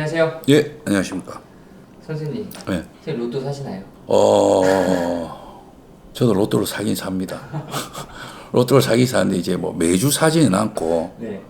안녕하세요. 예, 안녕하십니까. 선생님. 네. 선생님 로또 사시나요? 어, 저도 로또를 사긴 삽니다. 로또를 사긴 사는데 이제 뭐 매주 사지는 않고 네.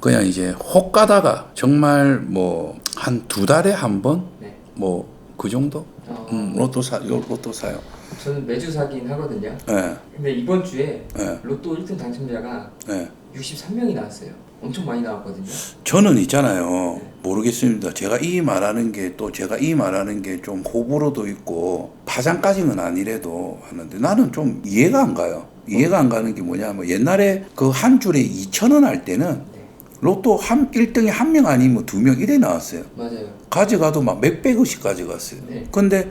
그냥 이제 혹 가다가 정말 뭐 한 두 달에 한 번 네. 뭐 그 정도? 어, 음, 로또 사, 요 로또 사요. 저는 매주 사긴 하거든요. 예, 근데 이번 주에 예, 로또 1등 당첨자가 예. 63명이 나왔어요. 엄청 많이 나왔거든요. 저는 있잖아요. 모르겠습니다. 제가 이 말하는 게 또 제가 이 말하는 게 좀 호불호도 있고 파장까지는 아니래도 하는데 나는 좀 이해가 안 가요. 이해가 안 가는 게 뭐냐면 옛날에 그 한 줄에 2천 원 할 때는 네. 로또 한 1등이 한 명 아니면 두 명 이래 나왔어요. 맞아요. 가져가도 막 몇백억씩 가져갔어요. 네. 근데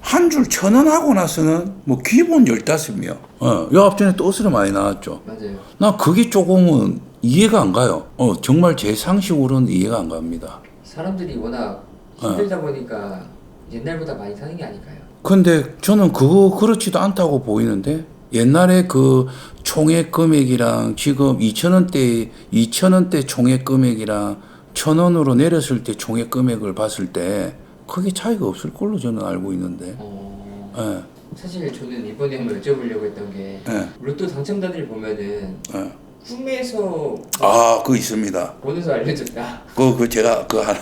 한 줄 천 원 하고 나서는 뭐 기본 15명. 어, 요 앞전에 또 옷으로 많이 나왔죠. 맞아요. 나 그게 조금은 이해가 안 가요. 어, 정말 제 상식으로는 이해가 안 갑니다. 사람들이 워낙 힘들다 보니까 옛날보다 많이 사는 게 아닐까요? 근데 저는 그거 그렇지도 않다고 보이는데 옛날에 그 총액 금액이랑 지금 2천원대 2천원대 총액 금액이랑 천 원으로 내렸을 때 총액 금액을 봤을 때 크게 차이가 없을 걸로 저는 알고 있는데. 어, 예, 사실 저는 이번에 한번 여쭤보려고 했던 게 예, 로또 당첨자들 보면은 예. 꿈에서 아, 그 있습니다. 보내서 알려줬다. 그, 그 제가 그 하나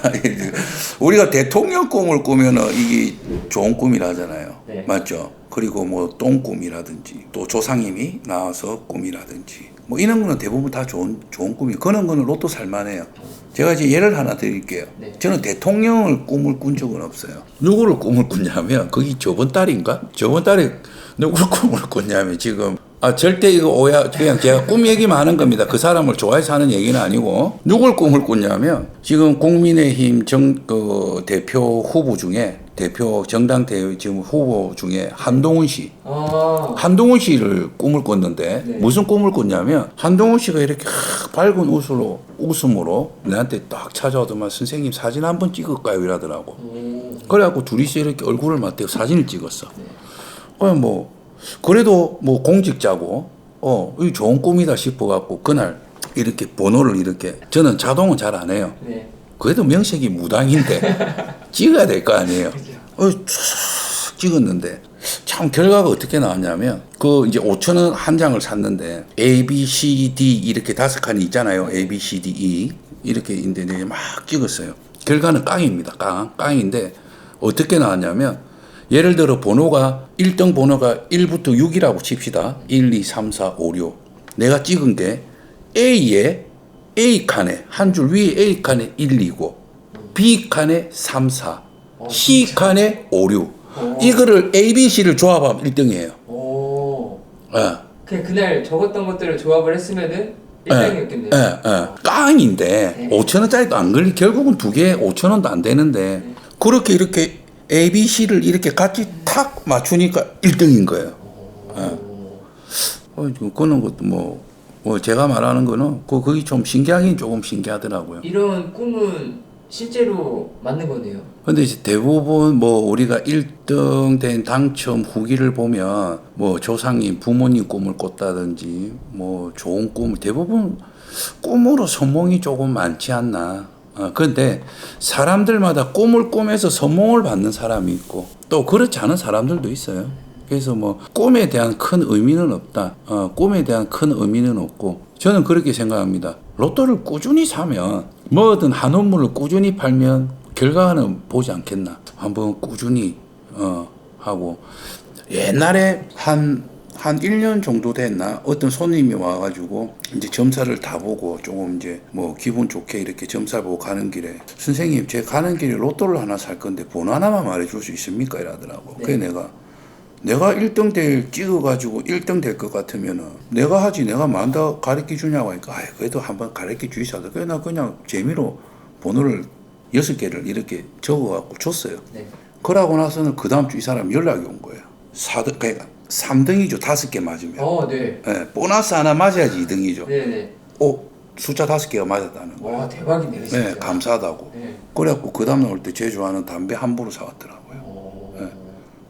우리가 대통령 꿈을 꾸면은 이게 좋은 꿈이라잖아요. 네. 맞죠? 그리고 뭐 똥꿈이라든지 또 조상님이 나와서 꿈이라든지 뭐 이런 거는 대부분 다 좋은 좋은 꿈이 그런 거는 로또 살만해요. 제가 이제 예를 하나 드릴게요. 네. 저는 대통령을 꿈을 꾼 적은 없어요. 누구를 꿈을 꿨냐면 그게 저번 달인가? 저번 달에 누구를 꿈을 꿨냐면 지금 아 절대 이거 오해 그냥 제가 꿈 얘기만 하는 겁니다. 그 사람을 좋아해서 하는 얘기는 아니고 누굴 꿈을 꿨냐면 지금 국민의힘 정 그 대표 후보 중에 대표 정당 대 지금 후보 중에 한동훈 씨 아, 한동훈 씨를 꿈을 꿨는데 네. 무슨 꿈을 꿨냐면 한동훈 씨가 이렇게 하- 밝은 웃으로 웃음으로 내한테 딱 찾아오더만 선생님 사진 한 번 찍을까요 이러더라고. 오, 그래갖고 둘이서 이렇게 얼굴을 맞대고 사진을 찍었어. 그냥 뭐 그래도 뭐 공직자고 어 이거 좋은 꿈이다 싶어갖고 그날 이렇게 번호를 이렇게 저는 자동은 잘 안 해요. 네. 그래도 명색이 무당인데 찍어야 될 거 아니에요. 어, 촥 찍었는데 참 결과가 어떻게 나왔냐면 그 이제 5천 원 한 장을 샀는데 A, B, C, D 이렇게 다섯 칸이 있잖아요. A, B, C, D, E 이렇게 이제 막 찍었어요. 결과는 깡입니다. 깡 깡인데 어떻게 나왔냐면 예를 들어 번호가 1등 번호가 1부터 6이라고 칩시다. 1, 2, 3, 4, 5, 6. 내가 찍은 게 A에 A 칸에 한 줄 위에 A 칸에 1, 2고 B 칸에 3, 4, 어, C 칸에 5, 6. 어. 이거를 A, B, C를 조합하면 1등이에요. 오. 예. 그냥 그날 적었던 것들을 조합을 했으면은 1등이었겠네요. 예, 예. 깡인데 네. 5천 원짜리도 안 걸리 결국은 두개 5천 원도 안 되는데 네. 그렇게 이렇게 A, B, C를 이렇게 같이 탁 맞추니까 1등인 거예요. 오. 어, 그런 것도 뭐, 뭐 제가 말하는 거는 그 그게 좀 신기하긴 조금 신기하더라고요. 이런 꿈은 실제로 맞는 거네요. 근데 이제 대부분 뭐 우리가 1등 된 당첨 후기를 보면 뭐 조상님 부모님 꿈을 꿨다든지 뭐 좋은 꿈을 대부분 꿈으로 선몽이 조금 많지 않나. 어, 근데 사람들마다 꿈을 꾸면서 선몽을 받는 사람이 있고 또 그렇지 않은 사람들도 있어요. 그래서 뭐 꿈에 대한 큰 의미는 없다. 어, 꿈에 대한 큰 의미는 없고 저는 그렇게 생각합니다. 로또를 꾸준히 사면 뭐든 한 원물을 꾸준히 팔면 결과는 보지 않겠나. 한번 꾸준히 어, 하고 옛날에 한, 한 1년 정도 됐나? 어떤 손님이 와가지고 이제 점사를 다 보고 조금 이제 뭐 기분 좋게 이렇게 점사 보고 가는 길에 선생님, 제 가는 길에 로또를 하나 살 건데 번호 하나만 말해줄 수 있습니까? 이러더라고. 네. 그래 내가 내가 1등 될 찍어가지고 1등 될 것 같으면은 내가 하지 내가 만다 가르쳐 주냐고 하니까 아 그래도 한번 가르쳐 주시다. 그래 나 그냥 재미로 번호를 여섯 개를 이렇게 적어갖고 줬어요. 네. 그러고 나서는 그 다음 주 이 사람 연락이 온 거예요. 4등, 그러니까 3등이죠. 다섯 개 맞으면. 어, 네. 예, 보너스 하나 맞아야지 2등이죠. 네 네. 오, 숫자 다섯 개가 맞았다는 거예요. 와, 대박이네요, 진짜. 네, 감사하다고. 네. 그래갖고 그 다음날 올때 제주하는 담배 한 보루 사왔더라고요. 오. 네.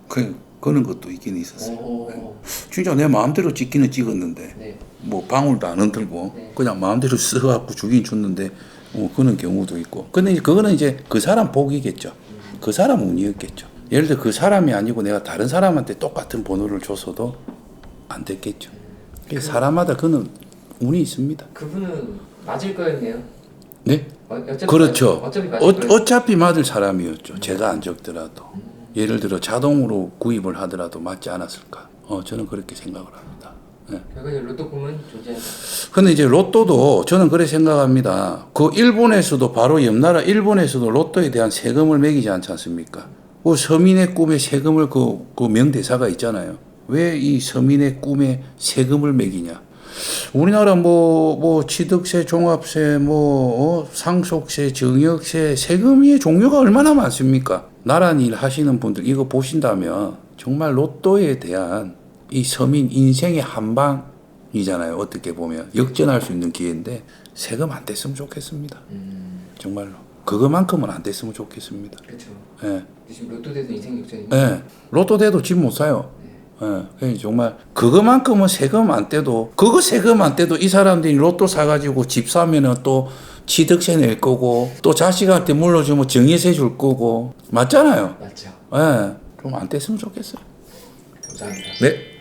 그, 그런 것도 있긴 있었어요. 오. 진짜 내 마음대로 찍기는 찍었는데 네. 뭐 방울도 안 흔들고 네. 그냥 마음대로 써갖고 주긴 줬는데 어, 그런 경우도 있고. 근데 이제 그거는 이제 그 사람 복이겠죠. 그 사람 운이었겠죠. 예를 들어 그 사람이 아니고 내가 다른 사람한테 똑같은 번호를 줬어도 안 됐겠죠. 그게 사람마다 그는 운이 있습니다. 그분은 맞을 거였네요. 네? 어, 어차피 그렇죠. 맞- 어차피 맞을 어. 어차피 맞을 사람이었죠. 제가 안 적더라도. 예를 들어 자동으로 구입을 하더라도 맞지 않았을까. 어, 저는 그렇게 생각을 합니다. 예. 결국에 로또 꿈은. 근데 이제 로또도 저는 그래 생각합니다. 그 일본에서도 바로 옆 나라 일본에서도 로또에 대한 세금을 매기지 않지 않습니까? 그 서민의 꿈에 세금을 그, 그 명대사가 있잖아요. 왜 이 서민의 꿈에 세금을 매기냐? 우리나라 뭐, 뭐, 취득세, 종합세, 뭐, 어, 상속세, 정역세, 세금의 종류가 얼마나 많습니까? 나란 일 하시는 분들 이거 보신다면 정말 로또에 대한 이 서민 인생의 한방이잖아요. 어떻게 보면. 역전할 수 있는 기회인데 세금 안 뗐으면 좋겠습니다. 음, 정말로. 그거만큼은 안 뗐으면 좋겠습니다. 그렇죠. 예. 지금 로또 돼도 인생 역전이. 예. 로또 돼도 집 못 사요. 예. 그래서 정말 그거만큼은 세금 안 떼도 그거 세금 안 떼도 이 사람들이 로또 사가지고 집 사면은 또 취득세 낼 거고 또 자식한테 물려주면 정의세 줄 거고 맞잖아요. 맞죠. 예. 좀 안 뗐으면 좋겠어요. 감사합니다. 네.